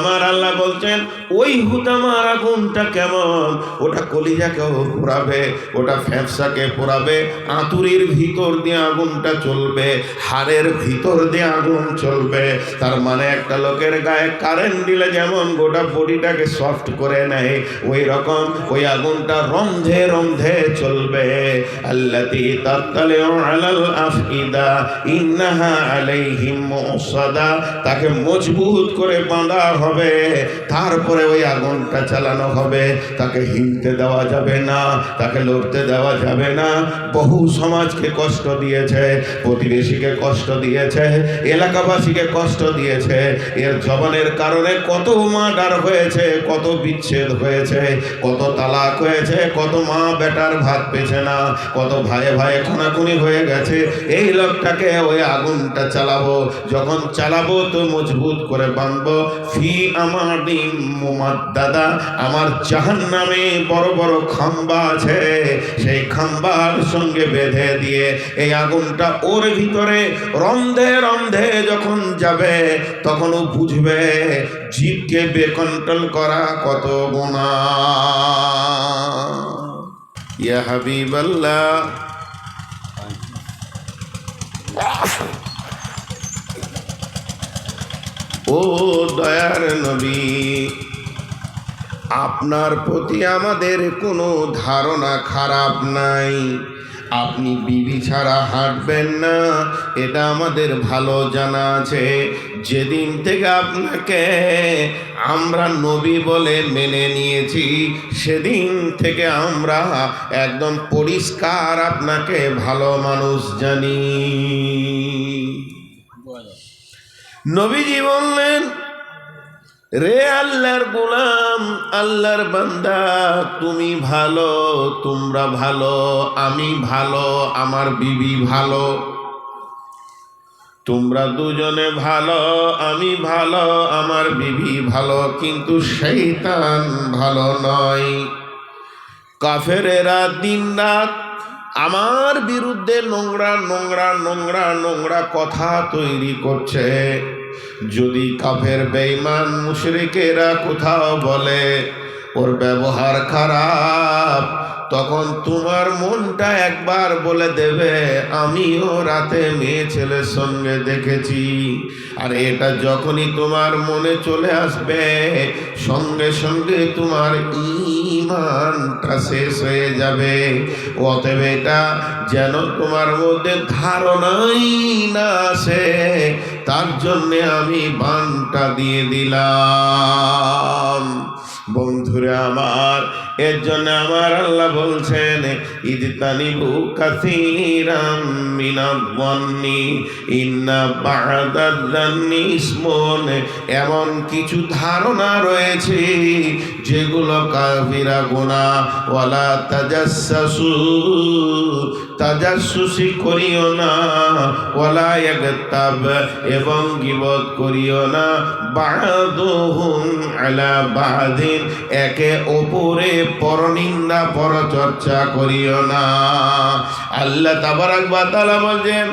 আমার আল্লাহ বলছেন, ওই হুতামার আগুনটা কেমন? ওটা কলিজাকেও পোড়াবে ওটা ফ্যাপসাকে পোড়াবে আঁতুরির ভিতর দিয়ে আগুনটা চলবে, হাড়ের ভিতর দিয়ে আগুন চলবে। তার মানে একটা লোকের গায়ে কারেন্ট দিলে যেমন গোটা বডিটাকে সফট করে নেয়, ওই রকম ওই আগুনটা রন্ধে রন্ধে চলবে। আল্লাতি তাত্তালে আলাল আফিদা ইন্নাহা আলাইহিম মুসাদা। তাকে মজবুত করে বাঁধা হবে, তারপরে ওই আগুনটা চালানো হবে। তাকে হিলতে দেওয়া যাবে না, তাকে লড়তে দেওয়া যাবে না। বহু সমাজকে কষ্ট দিয়েছে, প্রতিবেশীকে কষ্ট দিয়েছে, এলাকাবাসীকে কষ্ট দিয়েছে। এর জবানের কারণে কত মার্ডার হয়েছে, কত বিচ্ছেদ হয়েছে, কত তালাক হয়েছে, কত মা বেটার ভাত পেছে না, কত ভাইয়ে ভাইয়ে খুনাখুনি হয়ে গেছে। এই লোকটাকে ওই আগুনটা চালাবো, যখন চালাবো তো মজবুত করে বাঁধবো ফি আমার ডিম দাদা, আমার জাহান নামে বড় বড় খাম্বা আছে। সেই খাম্বার সঙ্গে বেঁধে দিয়ে এই আগুনটা ওর ভিতরে রন্ধে রন্ধে যখন যাবে, তখন ও বুঝবে জীবকে বেকন্ট্রোল করা কত গোনা ইয়া হাবিবাল্লাহ। ও দয়ার নবী, আপনার প্রতি আমাদের কোনো ধারণা খারাপ নাই। আপনি বিবি ছাড়া হাঁটবেন না, এটা আমাদের ভালো জানা আছে। যেদিন থেকে আপনাকে আমরা নবী বলে মেনে নিয়েছি, সেদিন থেকে আমরা একদম পরিষ্কার আপনাকে ভালো মানুষ জানি। নবীজি বললেন, রে আল্লাহর গোলাম, আল্লাহর বান্দা, তুমি ভালো, তোমরা ভালো, আমি ভালো, আমার বিবি ভালো। তোমরা দুজনে ভালো, আমি ভালো, আমার বিবি ভালো, কিন্তু শৈতান ভালো নয়। কাফেরেরা দিন রাত আমার বিরুদ্ধে নোংরা নোংরা নোংরা নোংরা কথা তৈরি করছে। যদি কাফের, বেঈমান, মুশরিকেরা কোথাও বলে ওর ব্যবহার খারাপ। তখন তোমার মনটা একবার বলে দেবে, আমিও রাতে মেয়ে ছেলের সঙ্গে দেখেছি। আর এটা যখনই তোমার মনে চলে আসবে, সঙ্গে সঙ্গে তোমার ইমানটা শেষ হয়ে যাবে। অতএব এটা যেন তোমার মধ্যে ধারণাই না আসে, তার জন্যে আমি বানটা দিয়ে দিলাম। বন্ধুরা আমার, এর জন্য আমার আল্লাহ বলছেন ইদতানিবু কাসীরাম মিনাল-যন্নি ইন্না বা'দাল-যন্নি ইসমুন। এমন কিছু ধারণা রয়েছে, যেগুলো কাফিরা গুনাহ, ওয়ালা তাজাসসু তাজাসসুসি করিও না ইয়াগতাব, এবং গিবত করিও না। বা'দুহুম আলা বা'দিন, একে ওপরে পরনিন্দা, পরচর্চা করিও না। আল্লাহ তাবারাক ওয়া তাআলা বলেন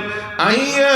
আইয়া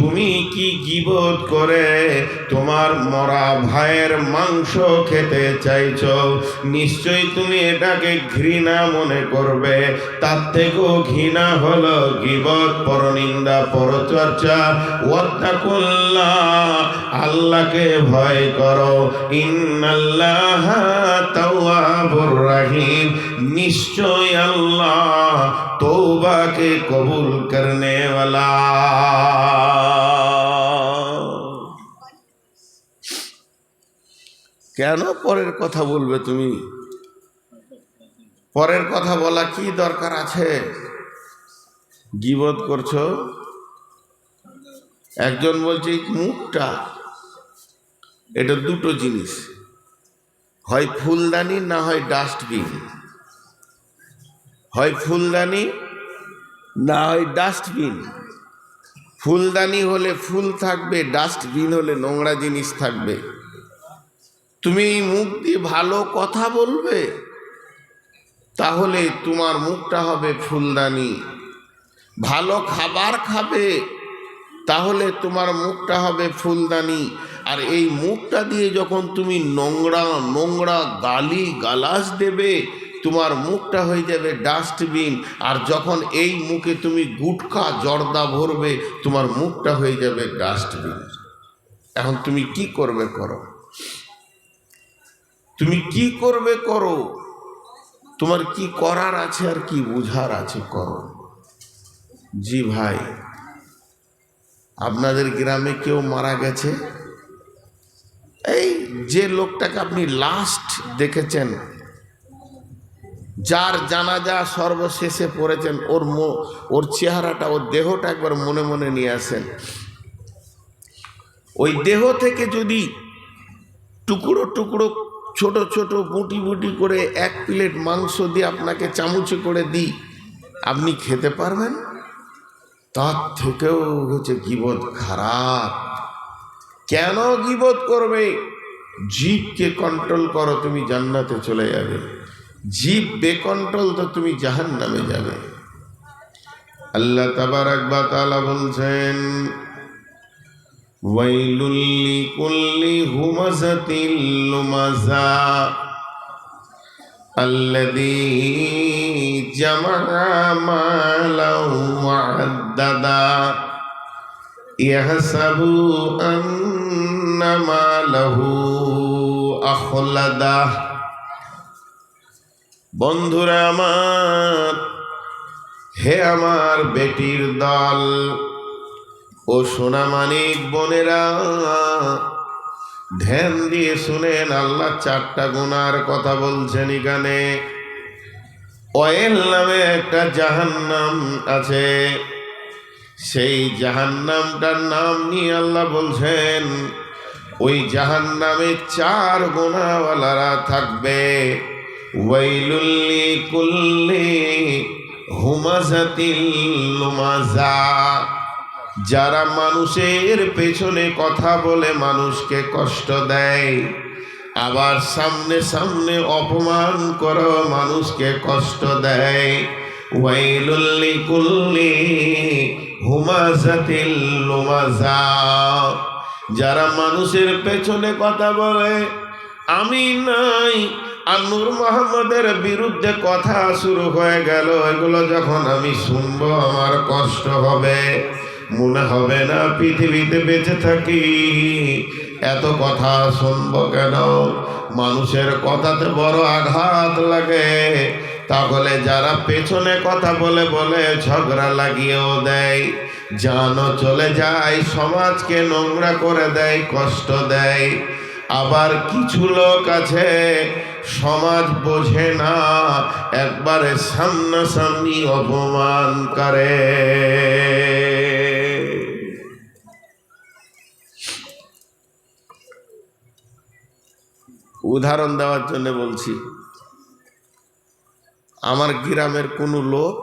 তুমি কি গিবত করে? তোমার মরা ভাইয়ের মাংস খেতে চাইছ। নিশ্চয়ই তুমি এটাকে ঘৃণা মনে করবে। তার থেকেও ঘৃণা হলো গিবত পরনিন্দা, পরচর্চা। ওয়াত্তাকুল্লাহ, আল্লাহকে ভয় করো। ইন্নাল্লাহ তাওয়াবুর রহিম। নিশ্চয় আল্লাহ তৌবাকে কবুল করনে वाला কেন পরের কথা বলবে তুমি? পরের কথা বলা কি দরকার আছে? গিবত করছ? একজন বলছে মুখটা, এটা দুটো জিনিস। হয় ফুলদানি না হয় ডাস্টবিন? হয় ফুলদানি না হয় ডাস্টবিন? ফুলদানি হলে ফুল থাকবে, ডাস্টবিন হলে নোংরা জিনিস থাকবে। তুমি মুখ দিয়ে ভালো কথা বলবে, তাহলে তোমার মুখটা হবে ফুলদানি। ভালো খাবার খাবে, তাহলে তোমার মুখটা হবে ফুলদানি। আর এই মুখটা দিয়ে যখন তুমি নোংরা নোংরা গালি গালাস দেবে, তোমার মুখটা হয়ে যাবে ডাস্টবিন। আর যখন এই মুখে তুমি গুটখা, জর্দা ভরবে, তোমার মুখটা হয়ে যাবে ডাস্টবিন। এখন তুমি কি করবে করো? তুমি কি করবে করো? তোমার কি করার আছে আর কি বুঝার আছে করো। জি ভাই, আপনাদের গ্রামে কেউ মারা গেছে? এই যে লোকটাকে আপনি লাস্ট দেখেছেন, যার জানাজা সর্বশেষে পড়েছেন, ওর ওর চেহারাটা, ওর দেহটা একবার মনে মনে নিয়ে আসেন। ওই দেহ থেকে যদি টুকরো টুকরো ছোট ছোট বুটি বুটি করে এক প্লেট মাংস দিয়ে আপনাকে চামচে করে দিই, আপনি খেতে পারবেন? তার থেকেও হচ্ছে গিবত খারাপ। কেন গিবত করবে? জীবকে কন্ট্রোল করো, তুমি জান্নাতে চলে যাবে। জীব বেকন্ট্রোল তো তুমি জাহান নামে যাবে। আল্লাহ তাবারাক বা তাআলা বলছেন ওয়াইলুল লিকুল্লি হুমাযাতিল লুমাযা الذي جمع مالا وعددا يحسب أن ماله أخلده বন্ধুরা আমার হে আমার বেটির দল ও সোনা মানিক বোনেরা, ধ্যান দিয়ে শুনেন, আল্লাহ চারটা গুনার কথা বলছেন এখানে। অয়েল নামে একটা জাহান্নাম আছে। সেই জাহান্নামটার নাম নিয়ে আল্লাহ বলছেন, ওই জাহান্নামে চার গোনাওয়ালারা থাকবে। ওয়াইলুল্লি কুল্লি হুমাজাতিল যারা মানুষের পেছনে কথা বলে মানুষকে কষ্ট দেয়, আবার সামনে সামনে অপমান করো মানুষকে কষ্ট দেয়। যারা মানুষের পেছনে কথা বলে, আমি নাই আর নূর মোহাম্মদের বিরুদ্ধে কথা শুরু হয়ে গেল, এগুলো যখন আমি শুনব আমার কষ্ট হবে। মনে হবে না পৃথিবীতে বেঁচে থাকি। এত কথা শুনব কেন? মানুষের কথাতে বড় আঘাত লাগে। তাহলে যারা পেছনে কথা বলে বলে ঝগড়া লাগিয়েও দেয়, জানও চলে যায়, সমাজকে নোংরা করে দেয়, কষ্ট দেয়। আবার কিছু লোক আছে, সমাজ বোঝে না, একবারে সামনাসামনি অপমান করে। উদাহরণ দেওয়ার জন্য বলছি, আমার গ্রামের কোনো লোক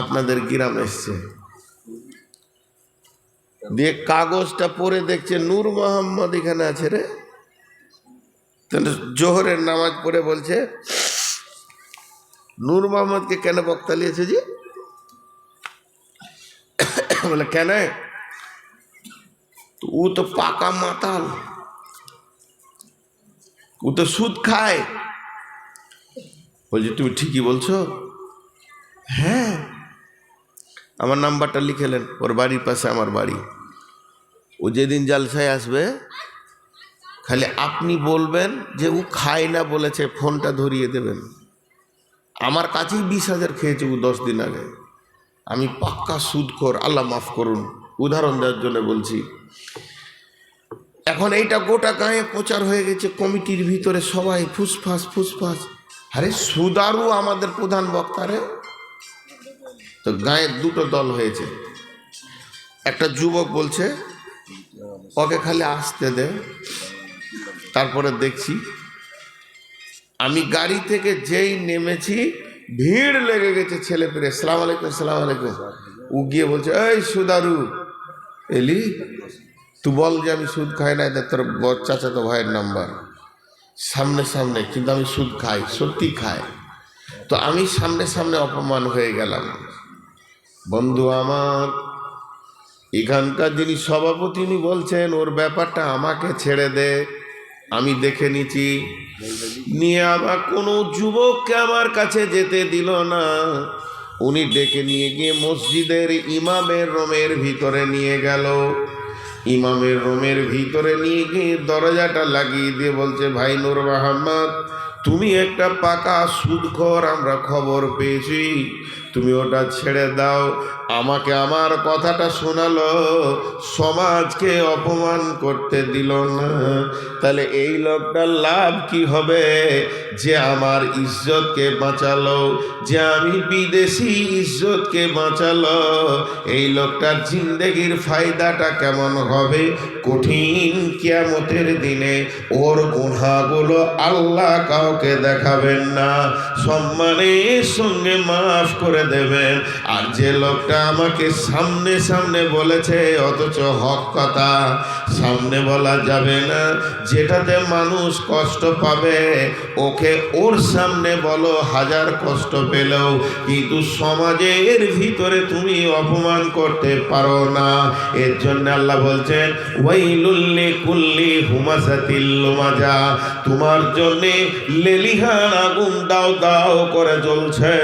আপনাদের গ্রাম এসছে। দিয়ে কাগজটা পড়ে দেখছে নূর মোহাম্মদ এখানে আছে রে। জোহরের নামাজ পড়ে বলছে, নূর মোহাম্মদকে কেন বক্তা লিয়েছে জি? বলে, কেন? ও তো পাকা মাতাল। ও তো সুদ খায়। বলছে, তুমি ঠিকই বলছো? হ্যাঁ। আমার নাম্বারটা লিখেলেন ওর বাড়ির পাশে আমার বাড়ি। ও যেদিন জালসায় আসবে, খালি আপনি বলবেন যে ও খায় না বলেছে, ফোনটা ধরিয়ে দেবেন। আমার কাছেই বিশ হাজার খেয়েছে ও দশ দিন আগে। আমি পাক্কা সুদ কর আল্লাহ মাফ করুন। উদাহরণ দেওয়ার জন্য বলছি এখন এইটা গোটা গায়ে প্রচার হয়ে গেছে, কমিটির ভিতরে সবাই ফুসফাস ফুসফাস। আরে সুদারু আমাদের প্রধান বক্তারে তো গায়ে দুটো দল হয়েছে। একটা যুবক বলছে, ওকে খালি আসতে দে। তারপরে দেখছি, আমি গাড়ি থেকে যেই নেমেছি, ভিড় লেগে গেছে ছেলে পেলে। সালাম আলাইকুম সালাম আলাইকুম। ও গিয়ে বলছে, এই সুদারু, এলি তুই বল যে আমি সুদ খাই না এটা তোর চাচাতো ভাইয়ের নাম্বার সামনে সামনে কিন্তু আমি সুদ খাই সত্যি খাই তো আমি সামনে সামনে অপমান হয়ে গেলাম বন্ধু আমার এখানকার যিনি সভাপতি উনি বলছেন ওর ব্যাপারটা আমাকে ছেড়ে দে আমি দেখে নিচ্ছি নিয়ে আমার কোনো যুবককে আমার কাছে যেতে দিল না উনি ডেকে নিয়ে গিয়ে মসজিদের ইমামের রোমের ভিতরে নিয়ে গেল ইমামের রুমের ভিতরে নিয়ে গিয়ে দরজাটা লাগিয়ে দিয়ে বলছে ভাই নূর মাহমদ তুমি একটা পাকা সুদখর আমরা খবর পেয়েছি। তুমি ওটা ছেড়ে দাও। আমাকে আমার কথাটা শোনালো। সমাজকে অপমান করতে দিল না। তাহলে এই লোকটার লাভ কি হবে? যে আমার ইজ্জতকে বাঁচালো, যে আমি বিদেশি ইজ্জতকে বাঁচালো, এই লোকটার জিন্দেগির ফায়দাটা কেমন হবে? কঠিন কিয়ামতের দিনে ওর গুণাগুলো আল্লাহ কাউকে দেখাবেন না। সম্মানের সঙ্গে মাফ করে দেবেন। আর যে লোকটা আমাকে সামনে সামনে বলেছে, অথচ হক কথা, সামনে বলা যাবে না। যেটাতে মানুষ কষ্ট পাবে, ওকে ওর সামনে বলো, হাজার কষ্ট পেলেও। কিন্তু সমাজের ভিতরে তুমি অপমান করতে পারো না। এর জন্য আল্লাহ বলছেন ওয়াইলুল্লি কুল্লি হুমাসাতিল লুমাজা। তোমার জন্যে লেলিহান আগুন দাও দাও করে জ্বলছে।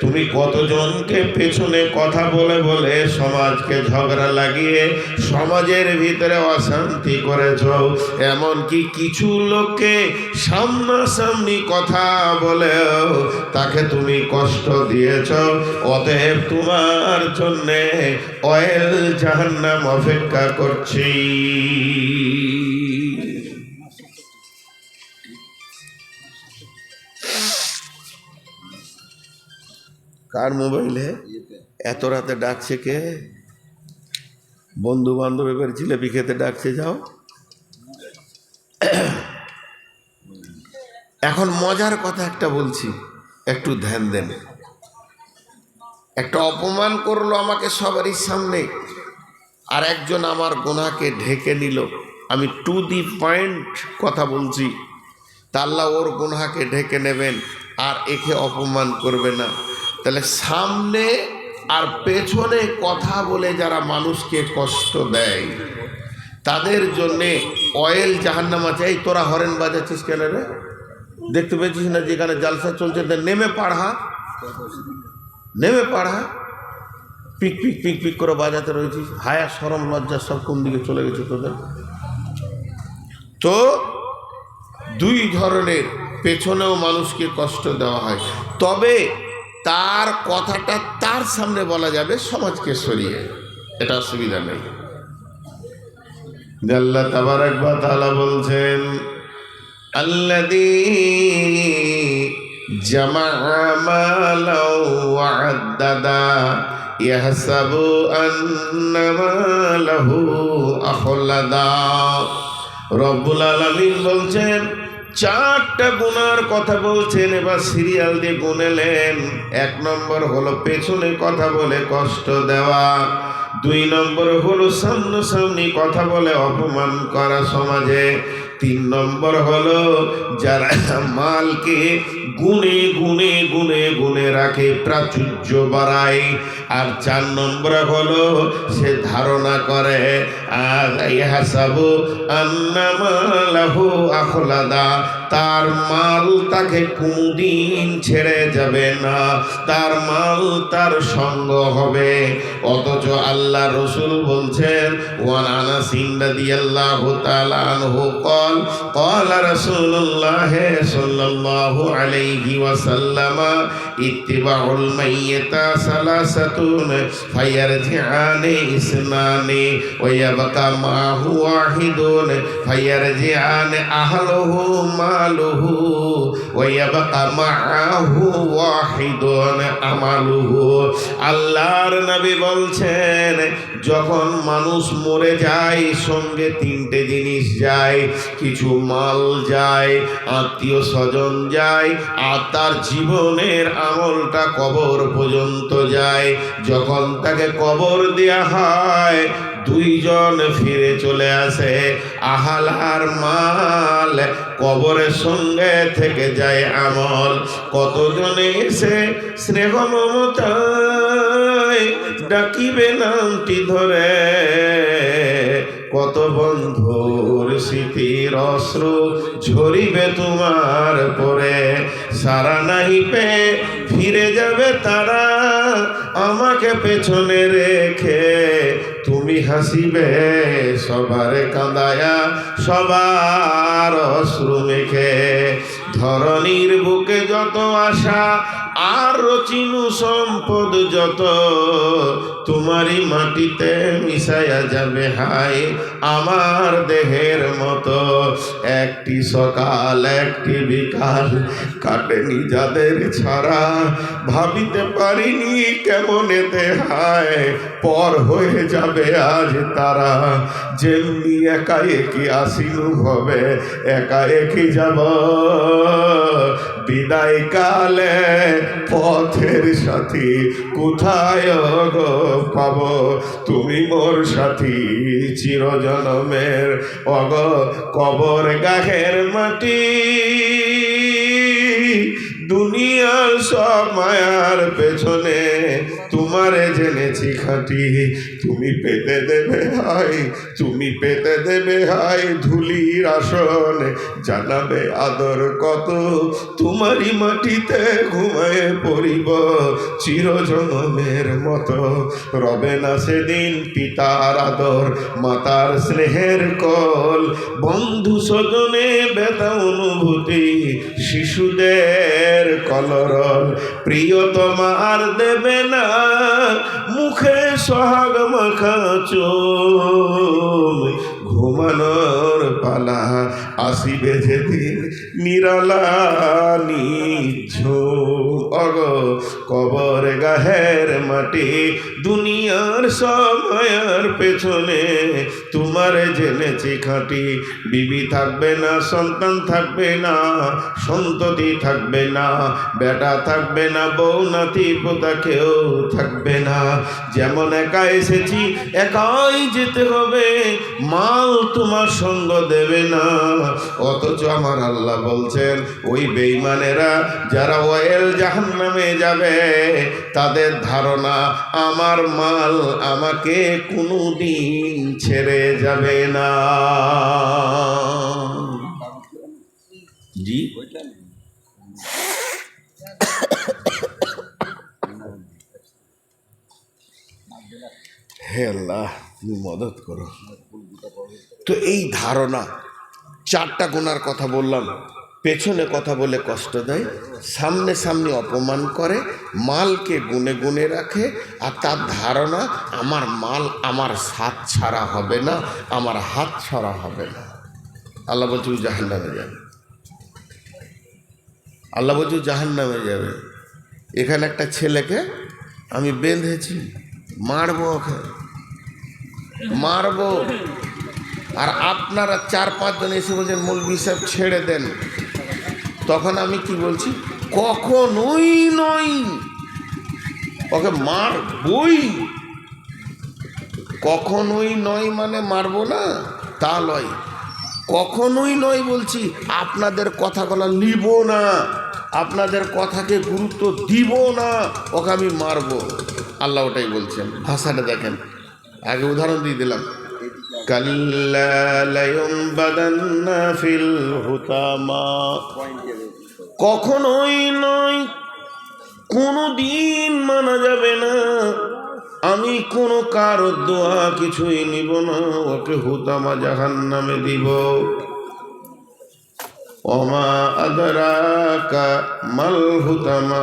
তুমি কতজনকে পেছনে কথা বলে বলে সমাজকে ঝগড়া লাগিয়ে সমাজের ভিতরে অশান্তি করেছ? এমনকি কিছু লোককে সামনাসামনি কথা বলেও তাকে তুমি কষ্ট দিয়েছ। অতএব তোমার জন্যে অয়েল জাহান্নাম অপেক্ষা করছি। কার মোবাইলে? এত রাতে ডাকছে কে? বন্ধু বান্ধব এবার জিলেপি খেতে ডাকছে যাও। এখন মজার কথা একটা বলছি একটু ধ্যান দেন। একটা অপমান করল আমাকে সবারই সামনে আর একজন আমার গোনাকে ঢেকে নিল। আমি টু দি পয়েন্ট কথা বলছি। তা আল্লাহ ওর গুনহাকে ঢেকে নেবেন আর একে অপমান করবে না। তাহলে সামনে আর পেছনে কথা বলে যারা মানুষকে কষ্ট দেয়, তাদের জন্যে অয়েল জাহান্নামা চাই তোরা হরেন বাজাচ্ছিস কেন রে? দেখতে পেয়েছিস না যেখানে জালসা চলছে? নেমে পাড়া নেমে পাড়া পিক পিক পিক পিক করে বাজাতে রয়েছিস। হায়া, সরম, লজ্জা সব কোন দিকে চলে গেছে তোদের? তো দুই ধরনের পেছনেও মানুষকে কষ্ট দেওয়া হয়। তবে তার কথাটা তার সামনে বলা যাবে, সমাজকে সরিয়ে। এটা অসুবিধা নেই। আল্লাহ তাবারাক বা তাআলা বলছেন, আল্লাযী জামাআ মালাও ওয়া আদ্দাদা ইয়াহসাবু আন্না মালাহু আখলাদা। রব্বুল আলামিন বলছেন চারটা গুনার কথা বলছেন, এবার সিরিয়াল দিয়ে গুনেলেন এক নম্বর হলো পেছনে কথা বলে কষ্ট দেওয়া। দুই নম্বর হলো সামনাসামনি কথা বলে অপমান করা সমাজে। তিন নম্বর হলো যারা মালকে গুনে গুনে গুনে গুনে রাখে প্রাচুর্য বাড়ায় আর চার নম্বর হলো, সে ধারণা করে আর ইহা ইহাসাবু আন্নামালাহু আখলাদা। তার মাল তাকে কোনদিন ছেড়ে যাবে না। তার মাল তার সঙ্গ হবে। অথচ আল্লাহ রসুল বলছেন, ওয়ান আনা সিন্দাদি আল্লাহ তালানহু কল কল রসুল্লাহ সাল্লাল্লাহু আলাইহি ওয়াসাল্লাম, ইত্তিবাউল মাইয়িতা সালাসাতুন ফায়ারজিআনি ইসনানি ওয়া ইয়াবকা মা হুয়া ওয়াহিদুন ফায়ারজিআনি আহলুহু মা আমালুহু ওয়াইয়াবকা মাআহু ওয়াহিদুন আমালুহু আল্লাহর নবী বলছেন, যখন মানুষ মরে যায়, সঙ্গে তিনটে জিনিস যায়, কিছু মাল যায়, আত্মীয় স্বজন যায়, আর তার জীবনের আমলটা কবর পর্যন্ত যায়। যখন তাকে কবর দেয়া হয়, দুইজন ফিরে চলে আসে আহালার মাল কবরের সঙ্গে থেকে যায় আমল। কতজনে এসে স্নেহ মমতায় ডাকিবে নামটি ধরে। কত বন্ধুর স্মৃতির অশ্রু ঝরিবে তোমার পরে। সারা নাহি পে ফিরে যাবে তারা আমাকে পেছনে রেখে। তুমি হাসিবে সবার কাঁদায়া সবার অশ্রু মেখে। ধরনীর বুকে যত আশা, আর রচিনু সম্পদ যত, তোমারই মাটিতে মিশাইয়া যাবে হাই আমার দেহের মতো। একটি সকাল, একটি বিকাল, কাটেনি যাদের ছাড়া। ভাবিতে পারিনি কেমন এতে হায়, পর হয়ে যাবে আজ তারা। যেমনি একা একই আসিনু হবে একা একই যাব। বিদায় কালে পথের সাথী কোথায় গো পাব? তুমি মোর সাথী চিরজনমের অগ কবর গাহের মাটি। দুনিয়ার সব মায়ার পেছনে, তোমারে জেনেছি খাটি। তুমি পেতে দেবে, হাই, তুমি পেতে দেবে, হাই, ধুলির আসন, জানাবে আদর কত। তোমারই মাটিতে ঘুমায় পড়িব, চিরজনমের মতো। রবে না সেদিন পিতার আদর, মাতার স্নেহের কল। বন্ধু স্বজনে ব্যথা অনুভূতি, শিশুদের কলরল প্রিয়তমা আর দেবে না মুখে সোহাগ মাখা চোখ ঘুমানোর পালা আসিবে যেদিন নিরালা নিঝুম অগ, কবর গাহের মাটি দুনিয়ার সময়ের পেছনে। তোমার জেনেছি খাঁটি, বিবি থাকবে না, সন্তান থাকবে না, সন্ততি থাকবে না, বেটা থাকবে না, বউ, নাতি, পোতা কেউ থাকবে না। যেমন একা এসেছি, একাই যেতে হবে। মাল তোমার সঙ্গ দেবে না। অথচ আমার আল্লাহ বলছেন, ওই বেইমানেরা যারা ওয়েল জাহান নামে যাবে, তাদের ধারণা আমার মাল আমাকে কোনো দিন ছেড়ে যাবে না। জি? হে আল্লাহ, তুমি মদত করো। তো এই ধারণা, চারটা গুণার কথা বললাম, পেছনে কথা বলে কষ্ট দেয়, সামনে সামনে অপমান করে, মালকে গুনে গুনে রাখে, আর তার ধারণা, আমার মাল আমার হাত ছাড়া হবে না, আমার হাত ছাড়া হবে না। আল্লাহ বলছে জাহান নামে যাবে। আল্লাহ বলছে জাহান নামে যাবে। এখানে একটা ছেলেকে আমি বেঁধেছি, মারবো ওকে, মারবো। আর আপনারা চার পাঁচজন এসে বলছেন মৌলবি সাহেব, ছেড়ে দেন। তখন আমি কি বলছি, কখনোই নয় ওকে মার বই কখনোই নয় মানে মারবো না, তা লয় কখনোই নয় বলছি, আপনাদের কথাগুলো নিব না। আপনাদের কথাকে গুরুত্ব দিব না, ওকে আমি মারবো। আল্লাহ ওটাই বলছেন। ভাষাটা দেখেন। আগে উদাহরণ দিয়ে দিলাম। কাল্লা লায়ুমবাদান্না ফিল হুতামা কখনোই নয় কোনো দিন মানা যাবে না। আমি কোনো কারও দোয়া কিছুই নিব না, ওকে হুতামা জাহান নামে দিব। ওমা আদরাকা মাল হুতামা।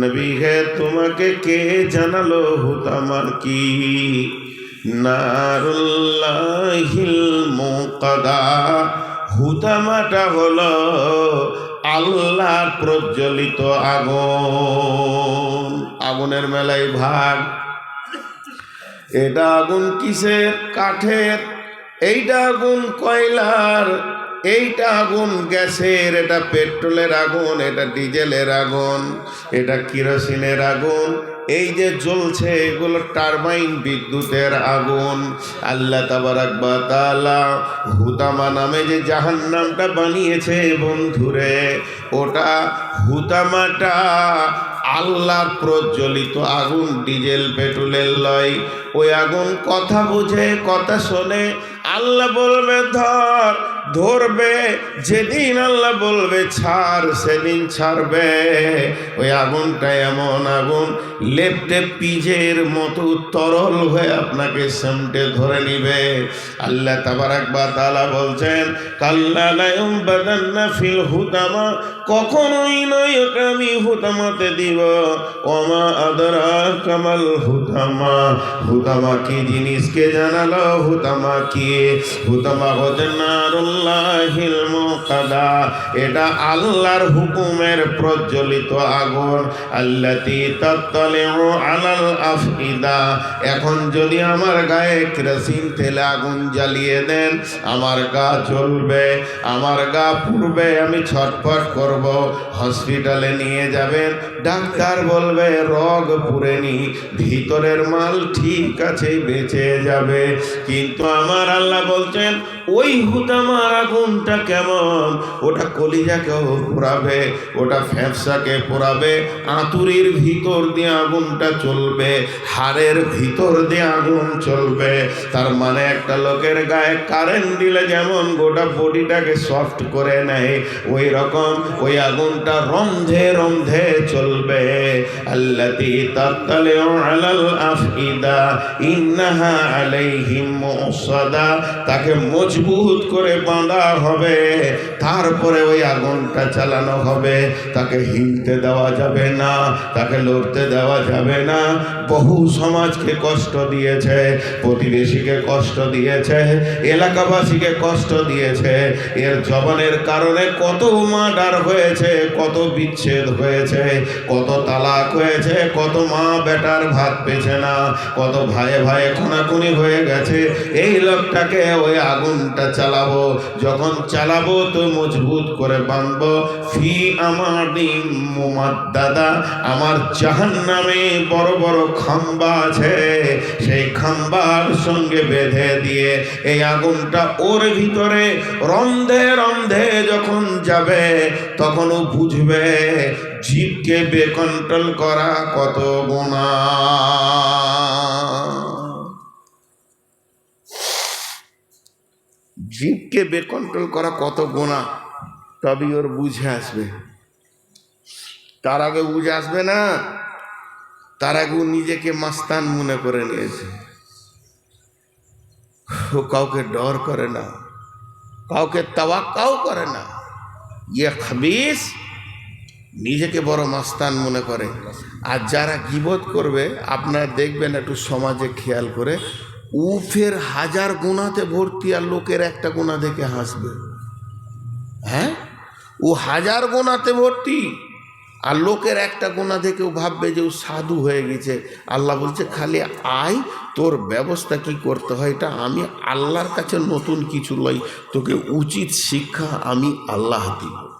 নবী হে তোমাকে কে জানালো হুতামার কি? নারুল্লাহিল মুকদা হুতামাটা হলো আল্লাহর প্রজ্বলিত আগুন। আগুনের মেলায় ভাগ। এটা আগুন কিসের? কাঠের। এইটা আগুন কয়লার? এইটা আগুন, গ্যাসের, এটা পেট্রোলের আগুন, এটা ডিজেলের আগুন, এটা কিরোসিনের আগুন, এই যে জ্বলছে, এগুলো টারবাইন বিদ্যুতের আগুন। আল্লাহ তাবারাকবা তাআলা হুতামা নামে যে জাহান্নামটা বানিয়েছে বন্ধুরে, ওটা হুতামাটা আল্লাহর প্রজ্বলিত আগুন, ডিজেল, পেট্রোলের লয় ওই আগুন কথা বুঝে, কথা শোনে। আল্লাহ বলবে, ধর, ধরবে। যেদিন আল্লাহ বলবে, ছাড়, সেদিন ছাড়বে। ওই আগুনটা এমন আগুন, লেপটে পিজের মতো তরল হয়ে আপনাকে সেমটে ধরে নিবে। আল্লাহ তাবার একবার তালা বলছেন, কাল্লা ফিল হুতামা কখনোই নয় ওকে আমি হুতামাতে দিব। ওমা আদরা কামাল হুতামা হুতামা কি জিনিসকে জানালো হুতামা কি হুতামা হচ্ছে নারুল্লাহিল মুকাদা এটা আল্লাহর হুকুমের প্রজ্বলিত আগুন। আল্লাতি তাত্তালিউ আলাল আফইদা, এখন যদি আমার গায়ে কেরোসিন তেলে আগুন জ্বালিয়ে দেন, আমার গা জ্বলবে, আমার গা পুড়বে, আমি ছটফট করব, হসপিটালে নিয়ে যাবেন ডাক্তার বলবে, রগ পুরেনি ভিতরের মাল ঠিক আছে বেঁচে যাবে। কিন্তু আমার আল্লাহ বলছেন, ওই হুতামার আগুনটা কেমন? ওটা কলিজাকেও পোড়াবে, ওটা ফ্যাপসাকে পোড়াবে, আতুরির ভিতর দিয়ে আগুনটা চলবে, হাড়ের ভিতর দিয়ে আগুন চলবে। তার মানে একটা লোকের গায়ে কারেন্ট দিলে যেমন গোটা বডিটাকে সফট করে নেয়, ওই রকম ওই আগুনটা রন্ধে রন্ধে চলবে। মুসাদা। তাকে মজবুত করে বাঁধা হবে। তারপরে ওই আগুনটা চালানো হবে। তাকে হিলতে দেওয়া যাবে না, তাকে লড়তে দেওয়া যাবে না। বহু সমাজকে কষ্ট দিয়েছে, প্রতিবেশীকে কষ্ট দিয়েছে, এলাকাবাসীকে কষ্ট দিয়েছে। এর জবানের কারণে কত মার্ডার হয়েছে, কত বিচ্ছেদ হয়েছে। কত তালাক হয়েছে, কত মা বেটার ভাত পেছে না, কত ভাইয়ে ভাইয়ে খুনাখুনি হয়ে গেছে। এই লোকটাকে ওই আগুনটা চালাবো, যখন চালাবো তো মজবুত করে বাঁধবো ফি আমার দাদা আমার জাহান নামে বড় বড় খাম্বা আছে। সেই খাম্বার সঙ্গে বেঁধে দিয়ে এই আগুনটা ওর ভিতরে রন্ধে রন্ধে যখন যাবে তখন ও বুঝবে জীবকে বেকন্ট্রোল করা কত গুণা? জীবকে বেকন্ট্রোল করা কত গোনা তবেই ওর বুঝে আসবে। তার আগে বুঝে আসবে না? তার আগে ও নিজেকে মাস্তান মনে করে নিয়েছে। ও কাউকে ডর করে না। কাউকে তাওয়াক্কাও করে না। ইয়ে খাবিস নিজেকে বড় মাস্তান মনে করে। আর যারা গিবত করবে, আপনারা দেখবেন একটু সমাজে খেয়াল করে ও ফের হাজার গুণাতে ভর্তি আর লোকের একটা গুণা দেখে হাসবে। হ্যাঁ? ও হাজার গোনাতে ভর্তি আর লোকের একটা গোনা দেখে ও ভাববে যে ও সাধু হয়ে গেছে। আল্লাহ বলছে, খালি আয়, তোর ব্যবস্থা কি করতে হয়? এটা আমি আল্লাহর কাছে নতুন কিছু লই, তোকে উচিত শিক্ষা আমি আল্লাহ দিব।